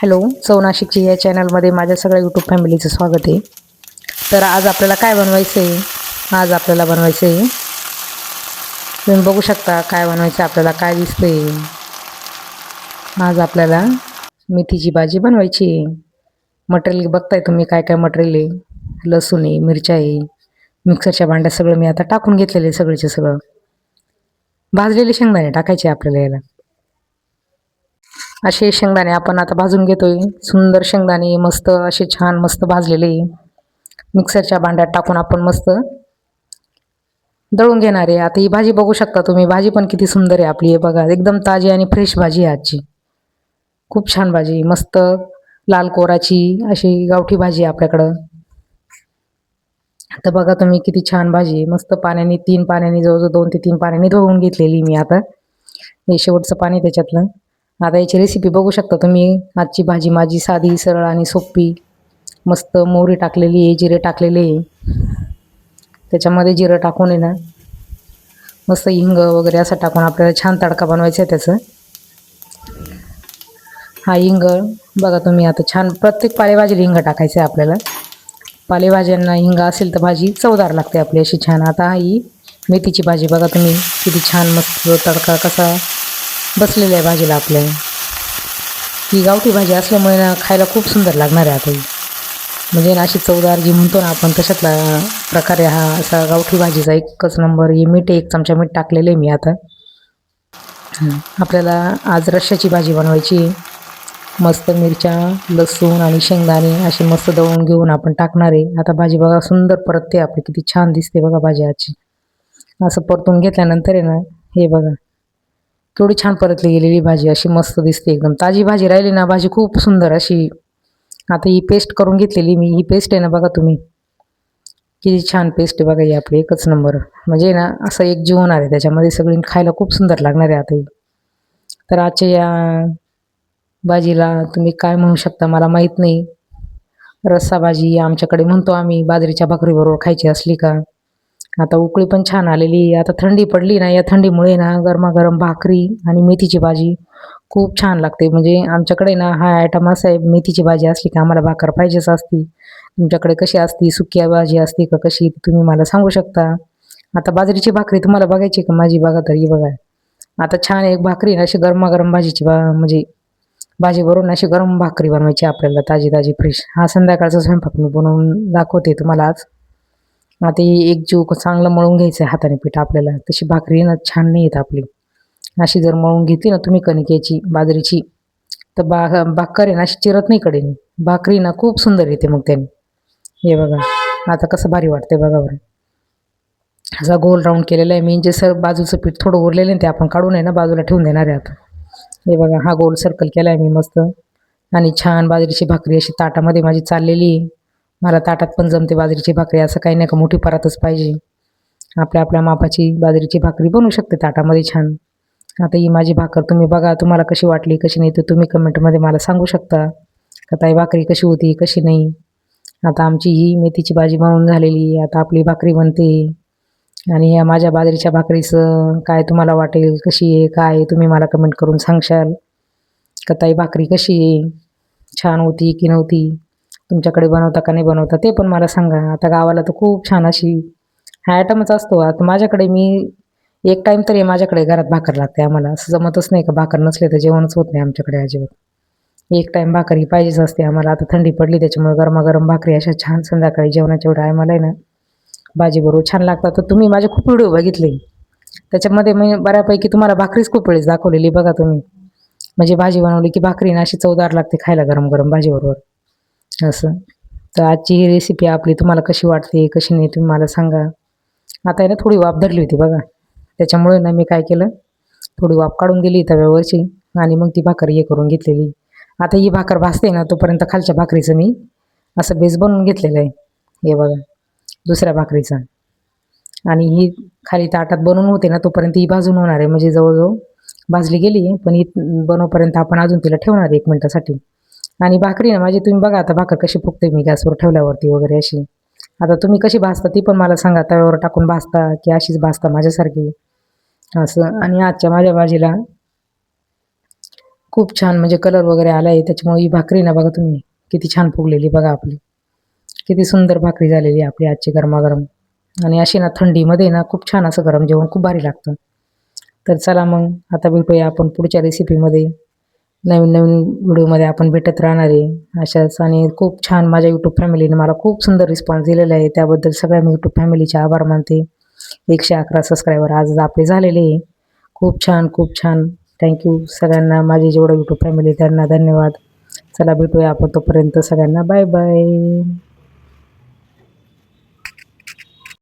Hello चव नाशिकची या चॅनलमध्ये माझ्या सगळ्या यूट्यूब फॅमिलीचं स्वागत आहे. तर आज आपल्याला काय बनवायचं आहे आज आपल्याला बनवायचं आहे तुम्ही बघू शकता काय बनवायचं आहे आपल्याला काय दिसतंय. आज आपल्याला मेथीची भाजी बनवायची आहे. मटेरियल बघताय तुम्ही काय काय मटेरियल आहे. लसूण आहे मिरच्या आहे मिक्सरच्या भांड्यात सगळं मी आता टाकून घेतलेलं आहे सगळेचे सगळं. भाजलेले शेंगदाणे टाकायचे आपल्याला याला. असे शेंगदाणे आपण आता भाजून घेतोय. सुंदर शेंगदाणे मस्त असे छान मस्त भाजलेले. मिक्सरच्या भांड्यात टाकून आपण मस्त दळून घेणार आहे. आता ही भाजी बघू शकता तुम्ही. भाजी पण किती सुंदर आहे आपली. हे बघा एकदम ताजी आणि फ्रेश भाजी आहे आजची. खूप छान भाजी. मस्त लाल कोराची अशी गावठी भाजी आहे आपल्याकडं. आता बघा तुम्ही किती छान भाजी आहे. मस्त पाण्याने तीन पाण्याने जवळजवळ दोन ते तीन पाण्याने धुवून घेतलेली मी आता. हे शेवटचं पाणी त्याच्यातलं. आता याची रेसिपी बघू शकता तुम्ही. आजची भाजी माझी साधी सरळ आणि सोपी. मस्त मोहरी टाकलेली आहे जिरे टाकलेले आहे. त्याच्यामध्ये जिरं टाकून आहे ना मस्त हिंग वगैरे असं टाकून आपल्याला छान तडका बनवायचा आहे त्याचं. हा हिंग बघा तुम्ही आता छान प्रत्येक पालेभाजीला हिंग टाकायचं आहे आपल्याला. पालेभाज्यांना हिंग असेल तर भाजी चवदार लागते आपली अशी छान. आता ही मेथीची भाजी बघा तुम्ही किती छान मस्त तडका कसा बसलेलं आहे भाजीला आपल्या. ही गावठी भाजी असल्यामुळे ना खायला खूप सुंदर लागणार आहे आता ही. म्हणजे ना अशी चवदार जी म्हणतो ना आपण तशातला प्रकारे हा असा गावठी भाजीचा एकच नंबर. ही मीठ एक चमचा मीठ टाकलेलं आहे मी आता. आपल्याला आज रश्श्याची भाजी बनवायची आहे. मस्त मिरच्या लसूण आणि शेंगदाणे असे मस्त दळून घेऊन आपण टाकणार आहे. आता भाजी बघा सुंदर परतते आपली. किती छान दिसते बघा भाजी आजची. असं परतून घेतल्यानंतर आहे ना हे बघा. केवढी छान परतली गेलेली भाजी अशी मस्त दिसते एकदम. ताजी भाजी राहिली ना भाजी खूप सुंदर अशी. आता ही पेस्ट करून घेतलेली मी. ही पेस्ट आहे ना बघा तुम्ही. किती छान पेस्ट आहे बघा ही आपली एकच नंबर म्हणजे ना असं एक जीव होणार आहे. त्याच्यामध्ये सगळी खायला खूप सुंदर लागणार आहे आता ही. तर आजच्या या भाजीला तुम्ही काय म्हणू शकता मला माहीत नाही. रस्सा भाजी आमच्याकडे म्हणतो आम्ही बाजरीच्या भाकरीबरोबर खायची असली का? आता उकळी पण छान आलेली आता थंडी पडली ना या थंडीमुळे ना गरमागरम भाकरी आणि मेथीची भाजी खूप छान लागते. म्हणजे आमच्याकडे ना हा आयटम असा आहे मेथीची भाजी असली का आम्हाला भाकर पाहिजेच असती. तुमच्याकडे कशी असती? सुक्या भाजी असते का कशी? तुम्ही मला सांगू शकता. आता बाजरीची भाकरी तुम्हाला बघायची का? माझी बघा तरी बघा. आता छान एक भाकरी ना अशी गरमागरम भाजीची बा म्हणजे भाजी भरून अशी गरम भाकरी बनवायची आपल्याला ताजी ताजी फ्रेश हा संध्याकाळचा स्वयंपाक मी बनवून दाखवते तुम्हाला आज. आता ही एक जीव चांगलं मळून घ्यायचं आहे हाताने पीठ आपल्याला. तशी भाकरी ना छान नाही येत आपली. अशी जर मळून घेतली ना तुम्ही कणकेची बाजरीची तर बा भाकर आहे ना अशी चिरत नाही कडेने. भाकरी ना खूप सुंदर येते मग त्याने. हे बघा आता कसं भारी वाटते बघा बरं. असा गोल राऊंड केलेला आहे. मी जे सर बाजूचं पीठ थोडं उरलेलं आहे ते आपण काढून आहे ना बाजूला ठेवून देणार आहे आता. हे बघा हा गोल सर्कल केला आहे मी मस्त. आणि छान बाजरीची भाकरी अशी ताटामध्ये माझी चाललेली आहे. मला ताटात पण जमते बाजरीची भाकरी असं काही नाही का मोठी परातच पाहिजे. आपल्या आपल्या मापाची बाजरीची भाकरी बनवू शकते ताटामध्ये छान. आता ही माझी भाकर तुम्ही बघा तुम्हाला कशी वाटली कशी नाही तर तुम्ही कमेंटमध्ये मला सांगू शकता. का ताई भाकरी कशी होती कशी नाही? आता आमची ही मेथीची भाजी बनवून झालेली आता आपली भाकरी बनते. आणि या माझ्या बाजरीच्या भाकरीचं काय तुम्हाला वाटेल कशी आहे काय आहे तुम्ही मला कमेंट करून सांगशाल. का ताई भाकरी कशी आहे? छान होती की नव्हती? तुमच्याकडे बनवता का नाही बनवता ते पण मला सांगा. आता गावाला तर खूप छान अशी हा आयटमच असतो. आता माझ्याकडे मी एक टाईम तरी माझ्याकडे घरात भाकर लागते आम्हाला. असं जमतच नाही का? भाकर नसले तर जेवणच होत नाही आमच्याकडे अजिबात. एक टाईम भाकर ही पाहिजेच असते आम्हाला. आता थंडी पडली त्याच्यामुळे गरमागरम भाकरी अशा छान संध्याकाळी जेवणाच्या वेळा आम्हाला आहे ना भाजी बरोबर छान लागतात. तर तुम्ही माझे खूप व्हिडिओ बघितले. त्याच्यामध्ये मी बऱ्यापैकी तुम्हाला भाकरीच खूप वेळेस दाखवलेली बघा तुम्ही. म्हणजे भाजी बनवली की भाकरी ना अशी चवदार लागते खायला गरम गरम भाजीबरोबर. असं. तर आजची ही रेसिपी आपली तुम्हाला कशी वाटते कशी नाही तुम्ही मला सांगा. आता आहे ना थोडी वाफ धरली होती बघा. त्याच्यामुळे ना मी काय केलं थोडी वाफ काढून दिली तव्यावरची आणि मग ती भाकर हे करून घेतलेली. आता ही भाकर भाजते ना तोपर्यंत खालच्या भाकरीचं मी असं बेस बनवून घेतलेलं आहे. हे बघा दुसऱ्या भाकरीचा. आणि ही खाली ताटात बनवून होते ना तोपर्यंत ही भाजून होणार आहे. म्हणजे जवळजवळ भाजली गेली पण ही बनवपर्यंत आपण अजून तिला ठेवणार आहे एक मिनटासाठी. आणि भाकरी ना माझी तुम्ही बघा आता भाकर कशी फुगते मी गॅसवर ठेवल्यावरती वगैरे अशी. आता तुम्ही कशी भाजता ती पण मला सांगा तव्यावर टाकून भाजता की अशीच भाजता माझ्यासारखी? असं. आणि आजच्या माझ्या भाजीला खूप छान म्हणजे कलर वगैरे आला आहे त्याच्यामुळे ही भाकरी ना बघा तुम्ही किती छान फुगलेली बघा आपली. किती सुंदर भाकरी झालेली आहे आपली आजची गरमागरम. आणि अशी ना थंडीमध्ये ना खूप छान असं गरम जेवण खूप भारी लागतं. तर चला मग आता भेटूया आपण पुढच्या रेसिपीमध्ये नवीन नवीन व्हिडिओमध्ये आपण भेटत राहणार आहे. अशाच आणि खूप छान माझ्या यूट्यूब फॅमिलीने मला खूप सुंदर रिस्पॉन्स दिलेला आहे. त्याबद्दल सगळ्या मी यूट्यूब फॅमिलीचे आभार मानते. एकशे अकरा सबस्क्रायबर आज आपले झालेले आहे. खूप छान खूप छान. थँक्यू सगळ्यांना. माझी जेवढं यूट्यूब फॅमिली त्यांना धन्यवाद. चला भेटूया आपण तोपर्यंत. सगळ्यांना बाय बाय